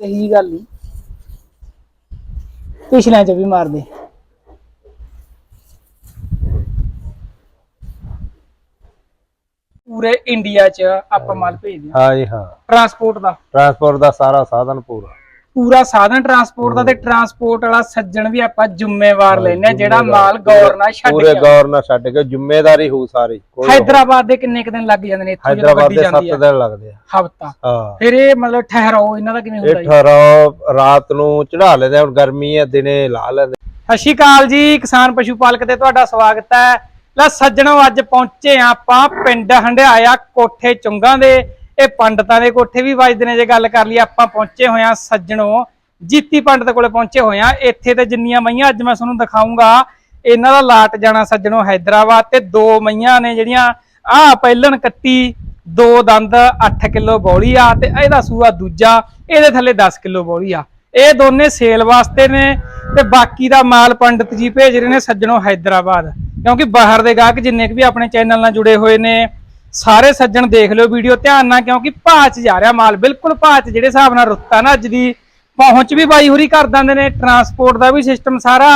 ਇਹੀ ਗੱਲ ਨਹੀਂ ਪਿਛਲਿਆਂ ਚ ਵੀ ਮਾਰਦੇ। ਪੂਰੇ ਇੰਡੀਆ ਚ ਆਪਾਂ ਮਾਲ ਭੇਜਦੇ ਹਾਂ। ਹਾਂ ਜੀ ਹਾਂ। ਟਰਾਂਸਪੋਰਟ ਦਾ। ਟਰਾਂਸਪੋਰਟ ਦਾ ਸਾਰਾ ਸਾਧਨ ਪੂਰਾ। ਪੂਰਾ ਸਾਧਨ ਟਰਾਂਸਪੋਰਟ ਦਾ ਤੇ ਟਰਾਂਸਪੋਰਟ ਵਾਲਾ ਸੱਜਣ ਵੀ ਆਪਾਂ ਜ਼ਿੰਮੇਵਾਰ ਲੈਨੇ ਜਿਹੜਾ ਮਾਲ ਗੌਰ ਨਾਲ ਛੱਡ ਪੂਰੇ ਗੌਰ ਨਾਲ ਛੱਡ ਕੇ ਜ਼ਿੰਮੇਵਾਰੀ ਹੋਊ ਸਾਰੀ ਹੈਦਰਾਬਾਦ ਦੇ ਕਿੰਨੇ ਕੁ ਦਿਨ ਲੱਗ ਜਾਂਦੇ ਨੇ ਇੱਥੋਂ ਜਦੋਂ ਗੱਡੀ ਦੇ ਜਾਂਦੀ 7 ਆ। ਦਿਨ ਲੱਗਦੇ ਆ। ਹਫਤਾ। ਹਾਂ। ਫਿਰ ਇਹ ਮਤਲਬ ਠਹਿਰਾਓ ਇਹਨਾਂ ਦਾ ਕਿਵੇਂ ਹੁੰਦਾ ਇਹ ਜੀ? ਠਹਿਰਾਓ ਰਾਤ ਨੂੰ ਚੜਾ ਲੈਂਦੇ ਹੁਣ ਗਰਮੀ ਹੈ ਦਿਨੇ ਲਾ ਲੈਂਦੇ ਸਤਿ ਸ਼੍ਰੀ ਅਕਾਲ ਜੀ ਕਿਸਾਨ ਪਸ਼ੂ ਪਾਲਕ ਤੇ ਤੁਹਾਡਾ ਸਵਾਗਤ ਹੈ। ਲੈ ਸੱਜਣੋ ਅੱਜ ਪਹੁੰਚੇ ਹਾਂ ਆਪਾਂ ਪਿੰਡ ਹੰਡਿਆਇਆ ਕੋਠੇ ਚੁੰਗਾਂ ਦੇ। ਇਹ ਪੰਡਤਾਂ ਦੇ ਕੋਠੇ ਵੀ ਵੱਜਦੇ ਨੇ ਜੇ ਗੱਲ ਕਰ ਲਈ ਆਪਾਂ ਪਹੁੰਚੇ ਹੋਏ ਹਾਂ ਸੱਜਣੋ, ਜੀਤੀ ਪੰਡਤ ਕੋਲੇ ਪਹੁੰਚੇ ਹੋਏ ਹਾਂ। ਇੱਥੇ ਤੇ ਜਿੰਨੀਆਂ ਮਈਆਂ, ਅੱਜ ਮੈਂ ਤੁਹਾਨੂੰ ਦਿਖਾਉਂਗਾ ਇਹਨਾਂ ਦਾ ਲਾਟ ਜਾਣਾ ਸੱਜਣੋ ਹੈਦਰਾਬਾਦ ਤੇ ਦੋ ਮਈਆਂ ਨੇ ਜਿਹੜੀਆਂ, ਆਹ ਪਹਿਲਣ ਕੱਟੀ, ਦੋ ਦੰਦ 8 ਕਿਲੋ ਬੌਲੀ ਆ ਤੇ ਇਹਦਾ ਸੂਆ ਦੂਜਾ, ਇਹਦੇ ਥੱਲੇ 10 ਕਿਲੋ ਬੌਲੀ ਆ। ਇਹ ਦੋਨੇ ਸੇਲ ਵਾਸਤੇ ਨੇ ਤੇ ਬਾਕੀ ਦਾ ਮਾਲ ਪੰਡਤ ਜੀ ਭੇਜ ਰਹੇ ਨੇ ਸੱਜਣੋ ਹੈਦਰਾਬਾਦ। ਕਿਉਂਕਿ ਬਾਹਰ ਦੇ ਗਾਹਕ ਜਿੰਨੇ ਕੁ ਵੀ ਆਪਣੇ ਚੈਨਲ ਨਾਲ ਜੁੜੇ ਹੋਏ ਨੇ ਸਾਰੇ ਸੱਜਣ ਦੇਖ ਲਿਓ ਵੀਡੀਓ, ਧਿਆਨ ਨਾਲ, ਕਿਉਂਕਿ ਭਾਅ 'ਚ ਜਾ ਰਿਹਾ ਮਾਲ, ਬਿਲਕੁਲ ਭਾਅ 'ਚ, ਜਿਹੜੇ ਹਿਸਾਬ ਨਾਲ ਰੁੱਤਾ ਨਾ ਅੱਜ ਦੀ, ਪਹੁੰਚ ਵੀ ਬਾਈ ਹੋਰੀ ਕਰ ਦਿੰਦੇ ਨੇ ਟਰਾਂਸਪੋਰਟ ਦਾ ਵੀ ਸਿਸਟਮ ਸਾਰਾ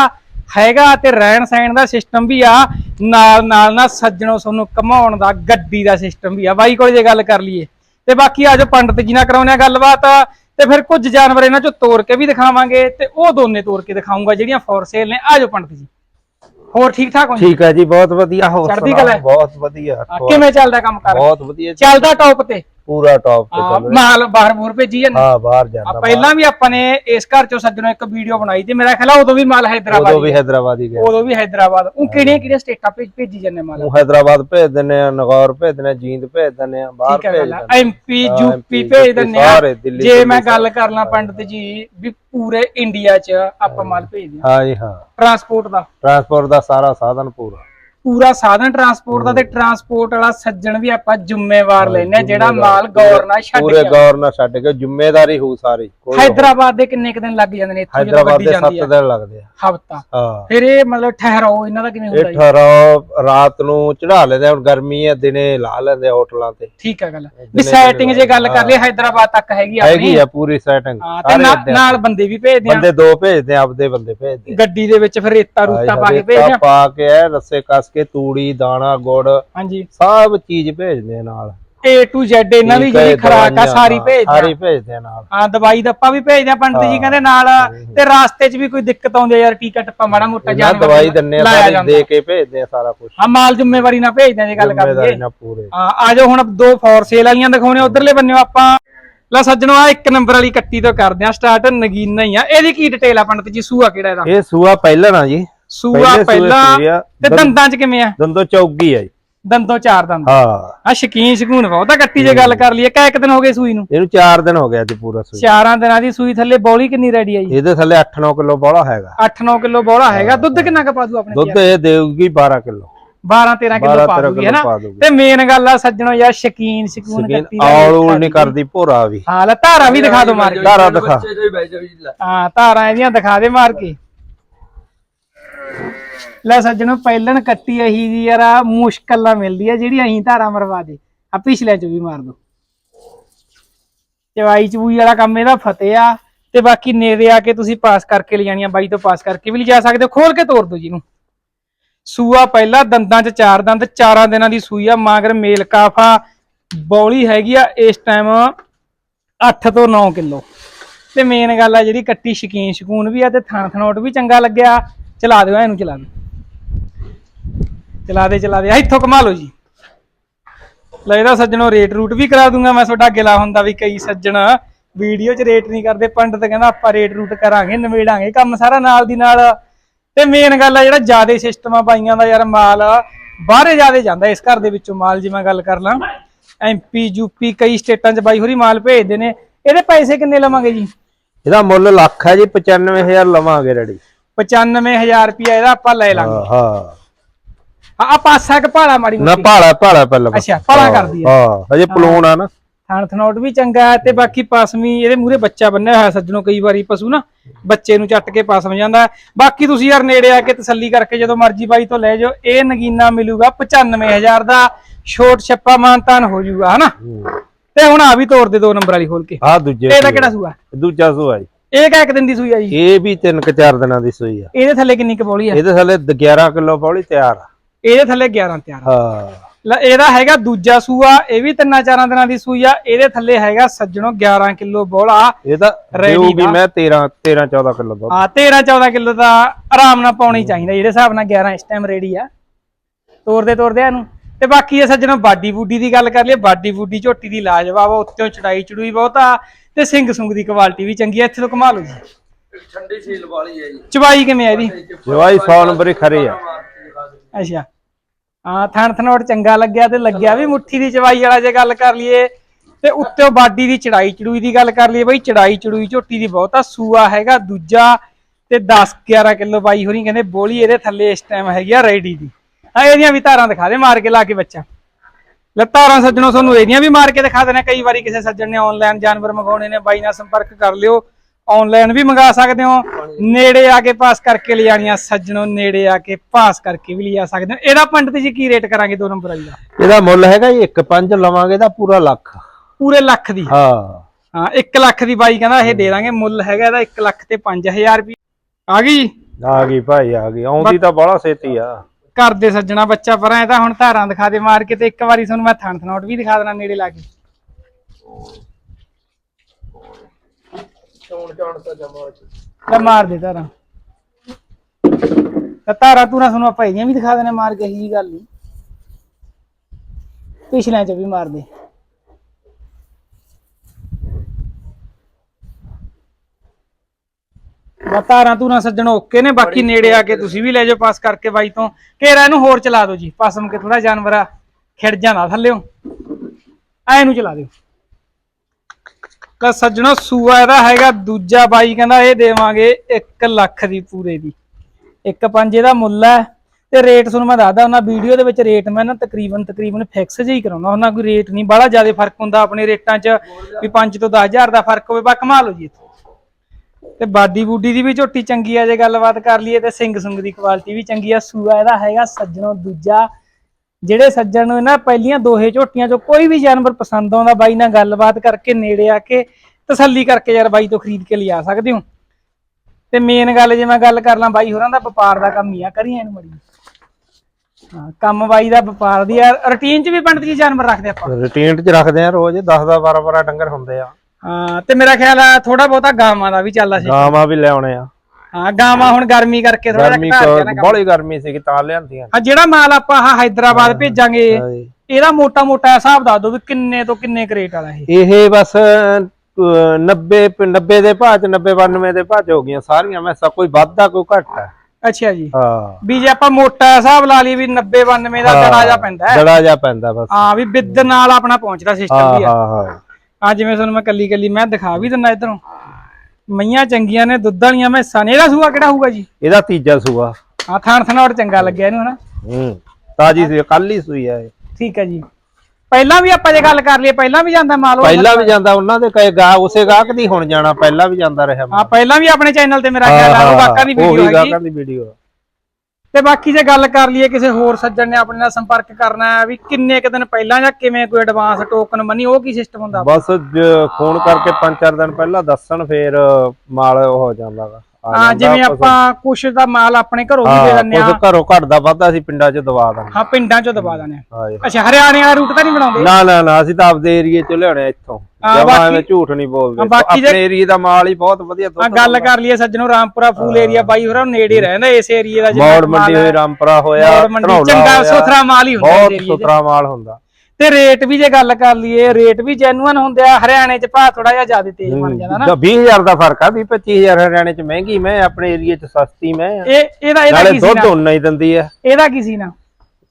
ਹੈਗਾ ਤੇ ਰਹਿਣ ਸਹਿਣ ਦਾ ਸਿਸਟਮ ਵੀ ਆ, ਨਾਲ ਨਾਲ ਨਾ ਸੱਜਣੋ ਤੁਹਾਨੂੰ ਕਮਾਉਣ ਦਾ, ਗੱਡੀ ਦਾ ਸਿਸਟਮ ਵੀ ਆ, ਬਾਈ ਕੋਲ ਜੇ ਗੱਲ ਕਰ ਲਈਏ, ਤੇ ਬਾਕੀ ਆਜੋ ਪੰਡਤ ਜੀ ਨਾਲ ਕਰਾਉਣੇ ਆ ਗੱਲਬਾਤ, ਤੇ ਫਿਰ ਕੁਝ ਜਾਨਵਰ ਇਹਨਾਂ ਚੋਂ ਤੋੜ ਕੇ ਵੀ ਦਿਖਾਵਾਂਗੇ, ਤੇ ਉਹ ਦੋਨੇ ਤੋੜ ਕੇ ਦਿਖਾਉਂਗਾ ਜਿਹੜੀਆਂ ਫੋਰ ਸੇਲ ਨੇ ਆਜੋ ਪੰਡਤ ਜੀ। ਹੋਰ ਠੀਕ ਠਾਕ ਹੋ ਜੀ? ਠੀਕ ਹੈ ਜੀ ਬਹੁਤ ਵਧੀਆ ਹੋ ਚੜ੍ਹਦੀ ਕਲਾ ਹੈ। ਬਹੁਤ ਵਧੀਆ ਕਿਵੇਂ ਚੱਲਦਾ ਕੰਮ ਕਰ? ਬਹੁਤ ਵਧੀਆ ਚੱਲਦਾ ਟੌਪ ਤੇ? ਪੂਰਾ ਟੌਪ ਤੇ ਆ, ਚੱਲ ਰਿਹਾ। ਮਾਲ ਬਾਹਰ ਬੂਰ ਭੇਜੀ ਜਾਂਦੇ। ਹਾਂ ਬਾਹਰ ਆ ਜਾਂਦਾ ਪਹਿਲਾਂ ਵੀ ਆਪਾਂ ਨੇ ਇਸ ਘਰ ਚੋਂ ਸੱਜਣੋਂ ਇੱਕ ਵੀਡੀਓ ਬਣਾਈ ਤੇ ਮੇਰਾ ਖਿਆਲ ਆ ਉਦੋਂ ਵੀ ਮਾਲ ਉਦੋਂ ਵੀ ਹੈਦਰਾਬਾਦ ਹੀ ਗਿਆ। ਉਦੋਂ ਵੀ ਹੈਦਰਾਬਾਦ। ਉਹ ਕਿਹੜੀਆਂ ਕਿਹੜੀਆਂ ਸਟੇਟਾਂ ਭੇਜ ਭੇਜੀ ਜਾਂਦੇ ਮਾਲ? ਉਹ ਹੈਦਰਾਬਾਦ ਭੇਜ ਦਿੰਨੇ ਆ ਨਗੌਰ ਭੇਜ ਦਿੰਨੇ ਆ ਜੀਂਦ ਭੇਜ ਦਿੰਨੇ ਆ ਬਾਹਰ ਠੀਕ ਹੈ ਭੇਜ ਗੱਲ ਦਿੰਦੇ ਐਮਪੀ ਹਾਂ, ਯੂਪੀ MP, ਭੇਜ ਦਿੰਨੇ ਆ। ਸਾਰੇ ਦਿੱਲੀ, ਜੇ ਮੈਂ ਗੱਲ ਕਰ ਲਾਂ ਪੰਡਤ ਜੀ ਵੀ ਪੂਰੇ ਇੰਡੀਆ 'ਚ ਆਪਾਂ ਮਾਲ ਭੇਜਦੇ ਆ। ਹਾਂ ਜੀ ਹਾਂ। ਟਰਾਂਸਪੋਰਟ ਦਾ। ਟਰਾਂਸਪੋਰਟ ਦਾ ਸਾਰਾ ਸਾਧਨ ਪੂਰਾ। ਪੂਰਾ ਸਾਧਨ ਟਰਾਂਸਪੋਰਟ ਦਾ ਤੇ ਟਰਾਂਸਪੋਰਟ ਵਾਲਾ ਸੱਜਣ ਵੀ ਆਪਾਂ ਜ਼ਿੰਮੇਵਾਰ ਲੈਨੇ ਆ ਜਿਹੜਾ ਮਾਲ ਗੌਰ ਨਾਲ ਛੱਡ ਪੂਰੇ ਗੌਰ ਨਾਲ ਛੱਡ ਕੇ ਜ਼ਿੰਮੇਵਾਰੀ ਹੋਊ ਸਾਰੀ ਹੈਦਰਾਬਾਦ ਦੇ ਕਿੰਨੇ ਕੁ ਦਿਨ ਲੱਗ ਜਾਂਦੇ ਨੇ ਇੱਥੋਂ ਜਦੋਂ ਗੱਡੀ ਜਾਂਦੀ 7 ਆ? ਦਿਨ ਲੱਗਦੇ ਆ। ਹਫਤਾ। ਹਾਂ। ਫਿਰ ਇਹ ਮਤਲਬ ਠਹਿਰਾਓ ਇਹਨਾਂ ਦਾ ਕਿਵੇਂ ਹੁੰਦਾ ਜੀ? ਠਹਿਰਾਓ ਰਾਤ ਨੂੰ ਚੜਾ ਲੈਂਦੇ ਹੁਣ ਗਰਮੀ ਹੈ ਦਿਨੇ ਲਾ ਲੈਂਦੇ ਹੋਟਲਾਂ ਤੇ। ਠੀਕ ਹੈ ਗੱਲ। ਵੀ ਸੈਟਿੰਗ ਜੇ ਗੱਲ ਕਰ ਲਈ ਹੈਦਰਾਬਾਦ ਤੱਕ ਹੈਗੀ ਹੈਗੀ ਆਪਣੀ। ਆ ਪੂਰੀ ਸੈਟਿੰਗ ਹਾਂ ਤੇ ਨਾਲ- ਬੰਦੇ ਵੀ ਭੇਜਦੇ ਆ। ਬੰਦੇ ਦੋ ਭੇਜਦੇ ਆ ਆਪਦੇ ਬੰਦੇ ਭੇਜਦੇ ਗੱਡੀ ਦੇ ਵਿੱਚ ਫਿਰ ਰੇਤਾ ਰੂਤਾ ਪਾ ਕੇ ਭੇਜਦੇ ਆ। ਪਾ ਕੇ ਐ ਰੱਸੇ ਕੱਸ ਕੇ ਤੂੜੀ ਦਾਣਾ ਗੁੜ ਹਾਂਜੀ। ਸਭ ਚੀਜ਼ ਭੇਜਦੇ ਆ ਨਾਲ। A to Z ਇਹਨਾਂ ਦੀ ਜਿਹੜੀ ਖਰਾਕ ਆ ਸਾਰੀ ਭੇਜਦੇ ਆ। ਸਾਰੀ ਭੇਜਦੇ ਆ ਨਾਲ। ਹਾਂ ਦਵਾਈ ਦੱਪਾ ਵੀ ਭੇਜਦੇ ਆ ਪੰਡਤ ਜੀ ਕਹਿੰਦੇ ਨਾਲ ਤੇ ਰਾਸਤੇ 'ਚ ਵੀ ਕੋਈ ਦਿੱਕਤ ਆਉਂਦੀ ਆ ਯਾਰ ਟਿਕਟ ਟੱਪਾ ਮਾੜਾ ਮੋਟਾ ਨਾ ਜਾਨਵਰ ਦਵਾਈ ਦਿੰਨੇ ਆ ਸਾਰੀ। ਦੇ ਕੇ ਭੇਜਦੇ ਆ ਸਾਰਾ ਕੁਝ ਹਾਂ ਮਾਲ ਜ਼ਿੰਮੇਵਾਰੀ ਨਾਲ ਭੇਜਦੇ ਆ ਜੇ ਗੱਲ ਪੂਰੇ। ਹਾਂ ਆਜੋ ਹੁਣ ਦੋ ਫੋਰ ਸੇਲ ਵਾਲੀਆਂ ਦਿਖਾਉਣੇ ਉਧਰਲੇ ਬੰਨਿਓ ਆਪਾਂ। ਲੈ ਸੱਜਣੋ ਆ ਇੱਕ ਨੰਬਰ ਵਾਲੀ ਕੱਟੀ ਤੋਂ ਕਰਦੇ ਆ ਸਟਾਰਟ ਨਗੀਨਾ ਹੀ ਆ। ਇਹਦੀ ਕੀ ਡਿਟੇਲ ਆ ਪੰਡਤ ਜੀ? ਸੂਆ ਕਿਹੜਾ ਇਹਦਾ? ਇਹ ਸੂਆ ਪਹਿਲਾਂ ਨਾ ਜੀ। ਸੂਆ ਪਹਿਲੇ ਸੂਏ ਪਹਿਲਾਂ ਸੂਈ ਆ, ਤੇ ਦੰਦਾਂ 'ਚ ਕਿਵੇਂ ਆ? ਦੰਦੋ ਚੌਗੀ ਆ ਜੀ। ਦੰਦੋਂ ਚਾਰ ਦੰਦ। ਹਾਂ। ਆ ਸ਼ਕੀਨ ਸ਼ਕੂਨ ਬਹੁਤਾ ਕੱਟੀ ਜੇ ਗੱਲ ਕਰ ਲਈਏ ਕੈ ਇੱਕ ਦਿਨ ਹੋ ਗਏ ਸੂਈ ਨੂੰ? ਇਹਨੂੰ 4 ਦਿਨ ਹੋ ਗਿਆ ਜੀ ਪੂਰਾ ਸੂਈ। ਚਾਰਾਂ ਦਿਨਾਂ ਦੀ ਸੂਈ ਥੱਲੇ ਬੌਲੀ ਕਿੰਨੀ ਰੈਡੀ ਆ ਜੀ? ਇਹਦੇ ਥੱਲੇ 8-9 ਕਿਲੋ ਬੋਲਾ ਹੈਗਾ। 8-9 ਕਿਲੋ ਬੌਲਾ ਹੈਗਾ ਦੁੱਧ ਕਿੰਨਾ ਕੁ ਪਾ ਦੂ ਆਪਣੇ ਦੁੱਧ ਇਹ ਦੇਊਗੀ 12 ਕਿਲੋ। 12-13 ਕਿਲੋ 12 ਪਾ 13 ਦੂਗੀ ਹੈ ਨਾ ਕਿਲੋ ਪਾ ਦੂਗੀ। ਤੇ ਮੇਨ ਗੱਲ ਆ ਸੱਜਣੋ ਯਾਰ ਸ਼ਕੀਨ ਸ਼ਕੂਨ ਸਕਿਨ ਕੱਟੀ ਦਾ ਆਲ ਊਲ ਨਹੀਂ ਕਰਦੀ ਭੋਰਾ ਵੀ। ਹਾਂ ਲੈ ਧਾਰਾਂ ਵੀ ਦਿਖਾ ਦੋ ਮਾਰ ਕੇ। ਧਾਰਾ ਦਿਖਾ ਹਾਂ ਧਾਰਾਂ ਇਹਦੀਆਂ ਦਿਖਾ ਦੇ ਮਾਰ ਕੇ। ਲੈ ਸੱਜਣੋ, ਪਹਿਲਣ ਕੱਟੀ ਅਹੀ ਦੀ ਯਾਰ ਆ ਮੁਸ਼ਕਲ ਨਾਲ ਮਿਲਦੀ ਆ ਜਿਹੜੀ ਅਹੀਂ ਧਾਰਾ ਮਰਵਾ ਦੇ। ਆ ਪਿਛਲੇ ਚ ਵੀ ਮਾਰ ਦੋ। ਚਵਾਈ ਚਬੂਈ ਵਾਲਾ ਕੰਮ ਇਹਦਾ ਫਤਿਹ ਆ। ਤੇ ਬਾਕੀ ਨੇੜੇ ਆ ਕੇ ਤੁਸੀਂ ਪਾਸ ਕਰਕੇ ਲੈ ਜਾਣੀਆਂ, ਬਾਈ ਤੋਂ ਪਾਸ ਕਰਕੇ ਵੀ ਲਿਜਾ ਸਕਦੇ ਹੋ। ਖੋਲ ਕੇ ਤੋੜ ਦਿਓ ਜੀ ਨੂੰ ਸੂਆ ਪਹਿਲਾ ਦੰਦਾਂ 'ਚ, ਚਾਰ ਦੰਦ, ਚਾਰਾਂ ਦਿਨਾਂ ਦੀ ਸੂਈ ਆ, ਮਾਗਰ ਮੇਲ ਕਾਫਾ, ਬੌਲੀ ਹੈਗੀ ਆ ਇਸ ਟਾਈਮ 8 ਤੋਂ 9 ਕਿਲੋ। ਤੇ ਮੇਨ ਗੱਲ ਆ ਜਿਹੜੀ ਕੱਟੀ ਸ਼ਕੀਨ ਸ਼ਕੂਨ ਵੀ ਆ ਤੇ ਥਣ ਥਣੋਟ ਵੀ ਚੰਗਾ ਲੱਗਿਆ। ਚਲਾ ਦਿਓ, ਇਹਨੂੰ ਚਲਾ ਦਿਓ। ਚਲਾ ਦੇ ਚਲਾ ਦੇ। ਆ ਇੱਥੋਂ ਕਮਾ ਲਓ ਜੀ। ਲੱਗਦਾ ਸੱਜਣੋ ਰੇਟ ਰੂਟ ਵੀ ਕਰਾ ਦੂੰਗਾ ਮੈਂ ਤੁਹਾਡਾ ਗਿਲਾ ਹੁੰਦਾ ਵੀ ਕਈ ਸੱਜਣ ਵੀਡੀਓ 'ਚ ਰੇਟ ਨਹੀਂ ਕਰਦੇ। ਪੰਡਤ ਕਹਿੰਦਾ ਆਪਾਂ ਰੇਟ ਰੂਟ ਕਰਾਂਗੇ ਨਵੇੜਾਂਗੇ ਕੰਮ ਸਾਰਾ ਨਾਲ ਦੀ ਨਾਲ। ਤੇ ਮੇਨ ਗੱਲ ਆ ਜਿਹੜਾ ਜਿਆਦੇ ਸਿਸਟਮ ਆ ਬਾਈਆਂ ਦਾ ਯਾਰ ਮਾਲ ਬਾਹਰੇ ਜਿਆਦੇ ਜਾਂਦਾ। ਇਸ ਘਰ ਦੇ ਵਿੱਚੋਂ ਮਾਲ ਜੇ ਮੈਂ ਗੱਲ ਕਰ ਲਾਂ। ਐਮਪੀ ਯੂਪੀ ਕਈ ਸਟੇਟਾਂ 'ਚ ਬਾਈ ਹੋਰੀ ਮਾਲ ਭੇਜਦੇ ਨੇ। ਇਹਦੇ ਪੈਸੇ ਕਿੰਨੇ ਲਵਾਂਗੇ ਜੀ? ਇਹਦਾ ਮੁੱਲ ਲੱਖ ਹੈ ਜੀ 95000 ਲਵਾਂਗੇ ਰੈਡੀ 95000 ਰੁਪਇਆ ਇਹਦਾ ਆਪਾਂ ਲੈ ਲਾਂਗੇ। ਹਾਂ। ਆ ਪਾਸਾ ਕਿ ਭਾਲਾ ਮਾੜੀ ਨਾ ਮੋਟੀ। ਭਾਲਾ ਭਾਲਾ ਪਹਿਲਾਂ ਅੱਛਾ, ਭਾਲਾ ਕਰਦੀ ਹੈ। ਹਾਂ ਹਜੇ ਪਲੂਣ ਆ ਨਾ। ਥਣ ਵੀ ਚੰਗਾ ਹੈ ਤੇ ਬਾਕੀ ਪਸਮੀ ਇਹਦੇ ਮੂਰੇ ਬੱਚਾ ਬੰਨਿਆ ਹੋਇਆ ਸੱਜਣੋ ਕਈ ਵਾਰੀ ਪਸ਼ੂ ਨਾ ਬੱਚੇ ਨੂੰ ਚੱਟ ਕੇ ਪਸਮ ਜਾਂਦਾ ਹੈ। ਬਾਕੀ ਤੁਸੀਂ ਯਾਰ ਨੇੜੇ ਆ ਕੇ ਤਸੱਲੀ ਕਰਕੇ ਜਦੋਂ ਮਰਜ਼ੀ ਬਾਈ ਤੋਂ ਲੈ ਜਾਓ ਇਹ ਨਗੀਨਾ ਮਿਲੂਗਾ 95000 ਦਾ ਛੋਟ ਛੱਪਾ ਮਾਨਤਾਨ ਹੋ ਜਾਊਗਾ ਹਨਾ? ਤੇ ਹੁਣ ਆ ਵੀ ਤੋੜ ਦੇ ਦੋ ਨੰਬਰ ਵਾਲੀ ਖੋਲ ਕੇ। ਆ ਦੂਜੇ ਤੇ ਇਹਦਾ ਸੂਏ। ਕਿਹੜਾ ਸੂਆ? ਦੂਜਾ ਸੂਆ ਜੀ। ਇਹ ਕਿਆ ਇੱਕ ਦਿਨ ਦੀ ਸੂਈ ਆ ਜੀ? ਇਹ ਵੀ ਤਿੰਨ ਕੁ ਚਾਰ ਦਿਨਾਂ ਦੀ ਸੂਈ ਆ। ਇਹਦੇ ਥੱਲੇ ਕਿੰਨੀ ਕੁ ਬੋਲੀ ਆ? ਇਹਦੇ ਥੱਲੇ 11 ਕਿਲੋ ਪੌਲੀ ਤਿਆਰ ਆ। ਇਹਦੇ ਥੱਲੇ 11 ਤਿਆਰ। ਹਾਂ। ਲੈ ਇਹਦਾ ਹੈਗਾ ਦੂਜਾ ਸੂਆ ਇਹ ਵੀ ਤਿੰਨਾਂ ਚਾਰਾਂ ਦਿਨਾਂ ਦੀ ਸੂਈ ਆ। ਇਹਦੇ ਥੱਲੇ ਹੈਗਾ ਸੱਜਣੋ 11 ਕਿਲੋ ਬੋਲਾ ਇਹ ਤਾਂ ਦਾ। ਮੈਂ 13 13 14 ਕਿਲੋ ਦੁੱਧ। ਆ 13 14 ਕਿਲੋ ਦਾ ਆਰਾਮ ਨਾਲ ਪਾਉਣੀ ਚਾਹੀਦਾ। ਜਿਹੜੇ ਹਿਸਾਬ ਨਾਲ 11 ਇਸ ਟਾਈਮ ਰੈਡੀ ਆ। ਤੋਰਦੇ ਤੋਰਦੇ ਇਹਨੂੰ। ਤੇ ਬਾਕੀ ਇਹ ਸੱਜਣੋ ਬਾਡੀ ਬੂਡੀ ਦੀ ਗੱਲ ਕਰ ਲਈਏ ਬਾਡੀ ਬੂਡੀ ਝੋਟੀ ਦੀ ਲਾਜਵਾਬ ਉੱਤੋਂ ਚੜਾਈ ਚੜੂਈ ਬਹੁਤ ਆ ਤੇ ਸਿੰਘ ਸੁੰਗ ਦੀ ਕੁਆਲਿਟੀ ਵੀ ਚੰਗੀ ਆ। ਇੱਥੇ ਤੋਂ ਕਮਾ ਲਓ ਜੀ। ਠੰਡੀ ਸੀਲ ਵਾਲੀ ਹੈ ਜੀ। ਚਵਾਈ ਕਿਵੇਂ ਆ ਇਹਦੀ? ਜਵਾਈ 100 ਨੰਬਰ ਹੀ ਖਰੇ ਆ। ਅੱਛਾ। ਹਾਂ ਥਣ ਥਣੋਟ ਚੰਗਾ ਲੱਗਿਆ ਤੇ ਲੱਗਿਆ ਵੀ ਮੁੱਠੀ ਦੀ ਚਵਾਈ ਵਾਲਾ ਜੇ ਗੱਲ ਕਰ ਲਈਏ ਤੇ ਉੱਤੇ ਬਾਡੀ ਦੀ ਚੜਾਈ ਚੜੂਈ ਦੀ ਗੱਲ ਕਰ ਲਈਏ ਬਈ ਚੜਾਈ ਚੜੂਈ ਝੋਟੀ ਦੀ ਬਹੁਤਾ ਸੂਆ ਹੈਗਾ ਦੂਜਾ ਤੇ 10 11 ਕਿਲੋ ਬਾਈ ਹੋਰੀ ਕਹਿੰਦੇ ਬੋਲੀ ਇਹਦੇ ਥੱਲੇ ਇਸ ਟਾਈਮ ਹੈਗੀ ਆ ਰੈਡੀ ਦੀ। ਆ ਇਹਦੀਆਂ ਵੀ ਧਾਰਾਂ ਦਿਖਾ ਦੇ ਮਾਰ ਕੇ ਲਾ ਕੇ ਬੱਚਾ। ਲੈ ਧਾਰਾਂ ਸੱਜਣੋ ਤੁਹਾਨੂੰ ਇਹਦੀਆਂ ਵੀ ਮਾਰ ਕੇ ਦਿਖਾ ਦੇਣਾ। ਕਈ ਵਾਰੀ ਕਿਸੇ ਸੱਜਣ ਨੇ ਆਨਲਾਈਨ ਜਾਨਵਰ ਮੰਗਾਉਣੇ ਨੇ ਬਾਈ ਨਾਲ ਸੰਪਰਕ ਕਰ ਲਿਓ। ਆਨਲਾਈਨ ਵੀ ਮੰਗਾ ਸਕਦੇ ਹੋ। ਨੇੜੇ ਆ ਕੇ ਪਾਸ ਕਰਕੇ ਲਿਜਾਣੀਆਂ ਸੱਜਣੋ ਨੇੜੇ ਆ ਕੇ ਪਾਸ ਕਰਕੇ ਵੀ ਲਿਜਾ ਸਕਦੇ ਹੋ। ਇਹਦਾ ਪੰਡਤ ਜੀ ਕੀ ਰੇਟ ਕਰਾਂਗੇ ਦੋ ਨੰਬਰ ਵਾਲੀ ਦਾ? ਇਹਦਾ ਮੁੱਲ ਹੈਗਾ ਜੀ 1.5 ਲਵਾਂਗੇ ਤਾਂ ਪੂਰਾ ਲੱਖ। ਪੂਰੇ ਲੱਖ ਦੀ? ਹਾਂ। ਹਾਂ 1 ਲੱਖ ਦੀ ਬਾਈ ਕਹਿੰਦਾ ਇਹ ਦੇ ਦਾਂਗੇ ਮੁੱਲ ਹੈਗਾ ਇਹਦਾ 1 ਲੱਖ ਤੇ 5000 ਰੁਪਏ ਆ ਗਈ? ਆ ਗਈ ਭਾਈ ਆ ਗਈ। ਆਉਂਦੀ ਤਾਂ ਬੜਾ ਛੇਤੀ ਆ। ਘਰ ਦੇ ਸੱਜਣਾ ਬੱਚਾ ਪਰਾਂ ਇਹ ਤਾਂ ਹੁਣ ਧਾਰਾਂ ਦਿਖਾ ਦੇ ਮਾਰ ਕੇ ਤੇ ਇੱਕ ਵਾਰੀ ਤੁਹਾਨੂੰ ਮੈਂ ਥਣ ਥਨੋਟ ਵੀ ਦਿਖਾ ਦੇਣਾ ਨੇੜੇ ਲਾ ਕੇ। ਚੌਣ ਤਾਂ ਜਮਾ ਲੈ ਮਾਰ ਦੇ ਧਾਰਾਂ ਤਾਂ ਧਾਰਾਂ ਤੂੰ ਤੁਹਾਨੂੰ ਆਪਾਂ ਇਹਦੀਆਂ ਵੀ ਦਿਖਾ ਦੇਣੇ ਮਾਰ ਕੇ ਇਹੀ ਗੱਲ ਨਹੀਂ ਪਿਛਲਿਆਂ ਚ ਵੀ ਮਾਰ ਦੇ। ਬਤਾਰਾਂ ਤੂੰ ਨਾ ਸੱਜਣ ਓਕੇ ਨੇ ਬਾਕੀ ਨੇੜੇ ਆ ਕੇ ਤੁਸੀਂ ਵੀ ਲੈ ਜਾਓ ਪਾਸ ਕਰਕੇ ਬਾਈ ਤੋਂ। ਘੇਰਾ ਇਹਨੂੰ ਹੋਰ ਚਲਾ ਦਿਓ ਜੀ ਪਸਮ ਕੇ ਥੋੜਾ ਜਾਨਵਰ ਆ ਖਿੜ ਜਾਂਦਾ ਥੱਲਿਓ। ਐ ਨੂੰ ਚਲਾ ਦਿਓ। ਤਾਂ ਸੱਜਣੋ, ਸੂਆ ਇਹਦਾ ਹੈਗਾ ਦੂਜਾ ਬਾਈ, ਕਹਿੰਦਾ ਇਹ ਦੇਵਾਂਗੇ 1 ਲੱਖ ਦੀ ਪੂਰੇ ਦੀ। ਇੱਕ ਪੰਜ ਇਹਦਾ ਮੁੱਲ ਹੈ। ਤੇ ਰੇਟ ਤੁਹਾਨੂੰ ਮੈਂ ਦੱਸਦਾ, ਉਹਨਾਂ ਵੀਡੀਓ ਦੇ ਵਿੱਚ ਰੇਟ ਮੈਂ ਨਾ ਤਕਰੀਬਨ ਤਕਰੀਬਨ ਫਿਕਸ ਜਿਹਾ ਹੀ ਕਰਾਉਣਾ। ਉਹਨਾਂ ਕੋਈ ਰੇਟ ਨਹੀਂ ਬੜਾ ਜ਼ਿਆਦਾ ਫ਼ਰਕ ਹੁੰਦਾ ਆਪਣੇ ਰੇਟਾਂ 'ਚ, ਵੀ 5 ਤੋਂ 10000 ਦਾ ਫ਼ਰਕ ਹੋਵੇ ਬਾ ਕਮਾ ਲਓ ਜੀ ਇੱਥੋਂ। ਤੇ ਬਾਡੀ ਬੂਡੀ ਦੀ ਵੀ ਝੋਟੀ ਚੰਗੀ ਆ, ਜੇ ਗੱਲਬਾਤ ਕਰ ਲਈਏ, ਤੇ ਸਿੰਘ ਸੁੰਗ ਦੀ ਕੁਆਲਿਟੀ ਵੀ ਚੰਗੀ ਆ। ਸੂਆ ਇਹਦਾ ਹੈਗਾ ਸੱਜਣੋ, ਦੂਜਾ ਜਿਹੜੇ ਸੱਜਣ ਨੂੰ ਨਾ ਪਹਿਲੀਆਂ ਦੋਹੇ ਝੋਟੀਆਂ ਚੋਂ ਕੋਈ ਵੀ ਜਾਨਵਰ ਪਸੰਦ ਆਉਂਦਾ ਬਾਈ ਨਾਲ ਗੱਲਬਾਤ ਕਰਕੇ ਨੇੜੇ ਆ ਕੇ ਤਸੱਲੀ ਕਰਕੇ ਯਾਰ ਬਾਈ ਤੋਂ ਖਰੀਦ ਕੇ ਲਿਆ ਸਕਦੇ ਹੋ। ਤੇ ਮੇਨ ਗੱਲ ਜੇ ਮੈਂ ਗੱਲ ਕਰ ਲਾਂ ਬਾਈ ਹੋਰਾਂ ਦਾ ਵਪਾਰ ਦਾ ਕੰਮ ਹੀ ਆ ਕਰੀਏ ਇਹਨੂੰ ਮੜੀ। ਹਾਂ ਕੰਮ ਬਾਈ ਦਾ ਵਪਾਰ ਦੀ ਆ ਰੁਟੀਨ 'ਚ ਵੀ ਪੰਡਤ ਜੀ ਜਾਨਵਰ ਰੱਖਦੇ ਆਪਾਂ? ਰੂਟੀਨ 'ਚ ਰੱਖਦੇ ਆ ਰੋਜ਼ 10 10 12 12 ਡੰਗਰ ਹੁੰਦੇ ਆ। ਹਾਂ ਤੇ ਮੇਰਾ ਖਿਆਲ ਆ ਥੋੜਾ ਬਹੁਤਾ ਗਾਵਾਂ ਦਾ ਵੀ ਚੱਲਦਾ ਸੀ ਗਾਵਾਂ ਵੀ ਲਿਆਉਣੇ ਆ। ਹਾਂ ਗਾਵਾਂ ਹੁਣ ਗਰਮੀ ਕਰਕੇ ਥੋੜਾ ਗਰਮੀ ਘਟਾ ਗਿਆ ਨਾ ਕੰਮ। ਬੜੀ ਗਰਮੀ ਸੀਗੀ ਤਾਂ ਲਿਆਂਦੀਆਂ ਹਾਂ ਜਿਹੜਾ ਮਾਲ ਆਪਾਂ ਆਹ ਹੈਦਰਾਬਾਦ ਭੇਜਾਂਗੇ ਹਾਂਜੀ। ਇਹਦਾ ਮੋਟਾ ਮੋਟਾ ਹਿਸਾਬ ਦੱਸ ਦਿਓ ਵੀ ਕਿੰਨੇ ਤੋਂ ਕਿੰਨੇ ਕਰੇਟ ਵਾਲਾ ਇਹ। ਇਹ ਬਸ ਅਹ, 90 90 ਦੇ ਭਾਅ ਚ 90 92 ਦੇ ਭਾਅ ਚ ਹੋ ਗਈਆਂ ਸਾਰੀਆਂ ਮੈਸਾਂ ਕੋਈ ਵੱਧਦਾ ਕੋਈ ਘਟਦਾ ਅੱਛਾ ਜੀ। ਹਾਂ। ਵੀ ਜੇ ਆਪਾਂ ਮੋਟਾ ਹਿਸਾਬ ਲਾ ਲਈ ਵੀ 90 92 ਦਾ ਦੜਾ ਜਾ ਪੈਂਦਾ ਹੈ। ਜੜਾ ਜਾ ਪੈਂਦਾ ਬਸ। ਹਾਂ ਵੀ ਬਿੱਦ ਨਾਲ ਆਪਣਾ ਪਹੁੰਚਦਾ ਸਿਸਟਮ ਹਾਂ ਵੀ ਆ। ਹਾਂ ਹਾਂ ਆ ਜਿਵੇਂ ਤੁਹਾਨੂੰ ਮੈਂ ਕੱਲੀ ਕੱਲੀ ਮੈਂ ਦਿਖਾ ਵੀ ਦਿੰਦਾ ਇਧਰੋਂ। ਮਈਆਂ ਚੰਗੀਆਂ ਨੇ ਦੁੱਧ ਵਾਲੀਆਂ ਮੈਸਾਂ ਨੇ ਇਹਦਾ ਸੂਆ ਕਿਹੜਾ ਹੋਊਗਾ ਜੀ? ਇਹਦਾ ਤੀਜਾ ਸੂਆ। ਹਾਂ ਥਾਣ ਥਣਾਉਟ ਚੰਗਾ ਲੱਗਿਆ ਇਹਨੂੰ ਹਨਾ? ਹੂੰ ਤਾਜੀ ਸੀ ਕੱਲ ਹੀ ਸੂਈ ਆ ਇਹ। ਠੀਕ ਹੈ ਜੀ। ਪਹਿਲਾਂ ਵੀ ਆਪਾਂ ਜੇ ਗੱਲ ਕਰ ਲਈਏ ਪਹਿਲਾਂ ਵੀ ਜਾਂਦਾ ਮਾਲ ਪਹਿਲਾਂ ਵੀ ਜਾਂਦਾ ਉਹਨਾਂ ਦੇ ਕਹੇ ਗਾ ਉਸੇ ਗਾਹਕ ਦੀ ਹੁਣ ਜਾਣਾ ਪਹਿਲਾਂ ਵੀ ਜਾਂਦਾ ਰਿਹਾ ਹਾਂ ਪਹਿਲਾਂ ਵੀ ਆਪਣੇ ਚੈਨਲ ਤੇ ਮੇਰਾ ਖਿਆਲ ਆ ਉਹ ਗਾਹਕਾਂ ਦੀ ਵੀਡੀਓ ਹੈਗੀ। ਗਾਹਕਾਂ ਦੀ ਵੀਡੀਓ ਤੇ ਬਾਕੀ ਜੇ ਗੱਲ ਕਰ ਲਈਏ ਕਿਸੇ ਹੋਰ ਸੱਜਣ ਨੇ ਆਪਣੇ ਨਾਲ ਸੰਪਰਕ ਕਰਨਾ ਹੈ ਵੀ ਕਿੰਨੇ ਕੁ ਦਿਨ ਪਹਿਲਾਂ ਜਾਂ ਕਿਵੇਂ ਕੋਈ ਐਡਵਾਂਸ ਟੋਕਨ ਮਨੀ ਉਹ ਕੀ ਸਿਸਟਮ ਹੁੰਦਾ? ਬਸ ਫੋਨ ਕਰਕੇ ਪੰਜ ਚਾਰ ਦਿਨ ਪਹਿਲਾਂ ਦੱਸਣ, ਫੇਰ ਮਾਲ ਹੋ ਜਾਂਦਾ ਵਾ। ਹਾਂ ਜਿਵੇਂ ਆਪਾਂ ਕੁਛ ਦਾ ਮਾਲ ਆਪਣੇ ਘਰੋਂ ਵੀ ਦੇ ਦਿੰਦੇ ਆ। ਕੁਝ ਘਰੋਂ ਘਟਦਾ ਵੱਧਦਾ ਅਸੀਂ ਪਿੰਡਾਂ 'ਚ ਦਵਾ ਦਿੰਦੇ ਹਾਂ ਪਿੰਡਾਂ ਚੋਂ ਦਬਾ ਦਿੰਦੇ ਆ। ਅੱਛਾ ਹਰਿਆਣੇ ਵਾਲਾ ਰੂਟ ਤਾਂ ਨਹੀਂ ਬਣਾਉਂਦੇ? ਨਾ ਨਾ ਨਾ ਅਸੀਂ ਤਾਂ ਆਪਦੇ ਏਰੀਏ 'ਚ ਲਿਆਉਣੇ ਇੱਥੋਂ। ਜਮਾ ਐਵੇਂ ਝੂਠ ਨਹੀਂ ਬੋਲਦੇ। ਆਪਣੇ ਏਰੀਏ ਦਾ ਮਾਲ ਹੀ ਬਹੁਤ ਵਧੀਆ ਹਾਂ ਗੱਲ ਕਰ ਲਈਏ ਸੱਜਣੋ ਰਾਮਪੁਰਾ ਫੂਲ ਏਰੀਆ ਬਾਈ ਹੋਰਾਂ ਨੇੜੇ ਰਹਿੰਦਾ ਇਸ ਏਰੀਏ ਦਾ ਮੌੜ ਮੰਡੀ ਹੋਈ ਰਾਮਪੁਰਾ ਹੋਇਆ ਚੰਗਾ ਸੁਥਰਾ ਮਾਲ ਹੀ ਹੁੰਦਾ ਬਹੁਤ ਸੁਥਰਾ ਮਾਲ ਹੁੰਦਾ। ਤੇ ਰੇਟ ਵੀ ਜੇ ਗੱਲ ਕਰ ਲਈਏ ਰੇਟ ਵੀ ਜੈਨੂਅਨ ਹੁੰਦੇ ਆ ਹਰਿਆਣੇ 'ਚ ਭਾਅ ਥੋੜਾ ਜਿਹਾ ਜ਼ਿਆਦਾ ਤੇਜ਼ ਬਣ ਜਾਂਦਾ ਨਾ। ਤਾਂ 20000 ਦਾ ਫ਼ਰਕ ਆ 20 25000 ਹਰਿਆਣੇ 'ਚ ਮਹਿੰਗੀ ਮੈਂ ਆਪਣੇ ਏਰੀਏ 'ਚ ਸਸਤੀ ਮੈਂ। ਇਹ ਇਹਦਾ ਇਹਦਾ ਕੀ ਸੀ ਦੁੱਧ ਨਾ ਉਨਾ ਹੀ ਦਿੰਦੀ ਆ। ਇਹਦਾ ਕੀ ਸੀ ਨਾ